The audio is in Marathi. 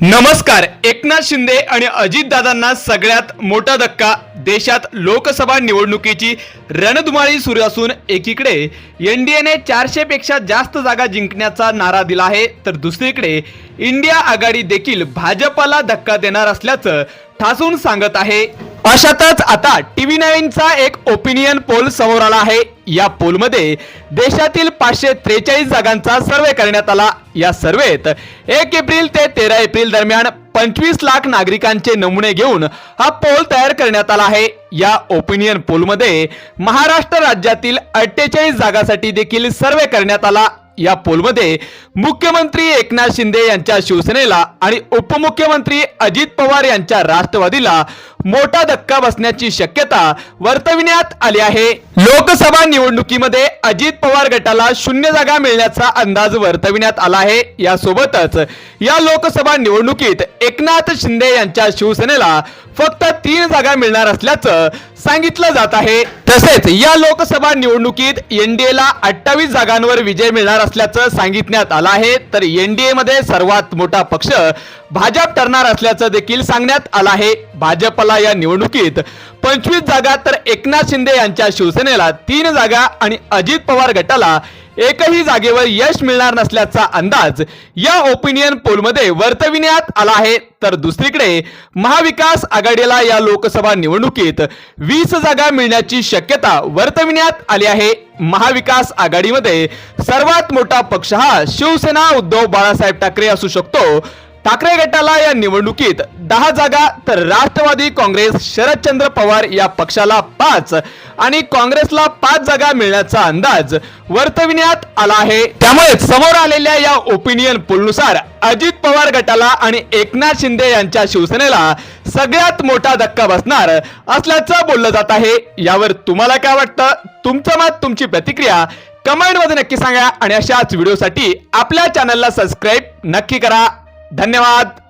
नमस्कार एकनाथ शिंदे आणि अजितदादांना सगळ्यात मोठा धक्का. देशात लोकसभा निवडणुकीची रणधुमाळी सुरू असून एकीकडे एन डी एने चारशेपेक्षा जास्त जागा जिंकण्याचा नारा दिला आहे तर दुसरीकडे इंडिया आघाडी देखील भाजपला धक्का देणार असल्याचं ठासून सांगत आहे. अशातच आता टीव्ही नाईनचा एक ओपिनियन पोल समोर आला आहे. या पोलमध्ये देशातील पाचशे त्रेचाळीस जागांचा सर्वे करण्यात आला. या सर्वेत एक एप्रिल ते तेरा एप्रिल दरम्यान पंचवीस लाख नागरिकांचे नमुने घेऊन हा पोल तयार करण्यात आला आहे. या ओपिनियन पोलमध्ये महाराष्ट्र राज्यातील अठ्ठेचाळीस जागासाठी देखील सर्वे करण्यात आला. या पोलमध्ये मुख्यमंत्री एकनाथ शिंदे यांच्या शिवसेनेला आणि उपमुख्यमंत्री अजित पवार यांच्या राष्ट्रवादीला मोठा धक्का बसण्याची शक्यता वर्तविण्यात आली आहे. लोकसभा निवडणुकीमध्ये अजित पवार गटाला शून्य जागा मिळण्याचा अंदाज वर्तविण्यात आला आहे. यासोबतच या लोकसभा निवडणुकीत एकनाथ शिंदे यांच्या शिवसेनेला फक्त तीन जागा मिळणार असल्याचं सांगितलं जात आहे. तसेच या लोकसभा निवडणुकीत एनडीएला अठ्ठावीस जागांवर विजय मिळणार असल्याचं सांगितण्यात आलं आहे. तर एनडीए मध्ये सर्वात मोठा पक्ष भाजप ठरणार असल्याचं देखील सांगण्यात आलं आहे. भाजपला या निवडणुकीत पंचवीस जागा तर एकनाथ शिंदे यांच्या शिवसेनेला तीन जागा आणि अजित पवार गटाला एकही जागेवर यश मिळणार नसल्याचा अंदाज या ओपिनियन पोलमध्ये वर्तविण्यात आला आहे. तर दुसरीकडे महाविकास आघाडीला या लोकसभा निवडणुकीत वीस जागा मिळण्याची शक्यता वर्तविण्यात आली आहे. महाविकास आघाडीमध्ये सर्वात मोठा पक्ष हा शिवसेना उद्धव बाळासाहेब ठाकरे असू शकतो. ठाकरे गटाला या निवडणुकीत दहा जागा तर राष्ट्रवादी काँग्रेस शरदचंद्र पवार या पक्षाला पाच आणि काँग्रेसला पाच जागा मिळण्याचा अंदाज वर्तविण्यात आला आहे. त्यामुळे समोर आलेल्या या ओपिनियन पोलनुसार अजित पवार गटाला आणि एकनाथ शिंदे यांच्या शिवसेनेला सगळ्यात मोठा धक्का बसणार असल्याचं बोललं जात आहे. यावर तुम्हाला काय वाटतं? तुमचं मत तुमची प्रतिक्रिया कमेंटमध्ये नक्की सांगा आणि अशाच व्हिडिओसाठी आपल्या चॅनलला सबस्क्राईब नक्की करा. धन्यवाद.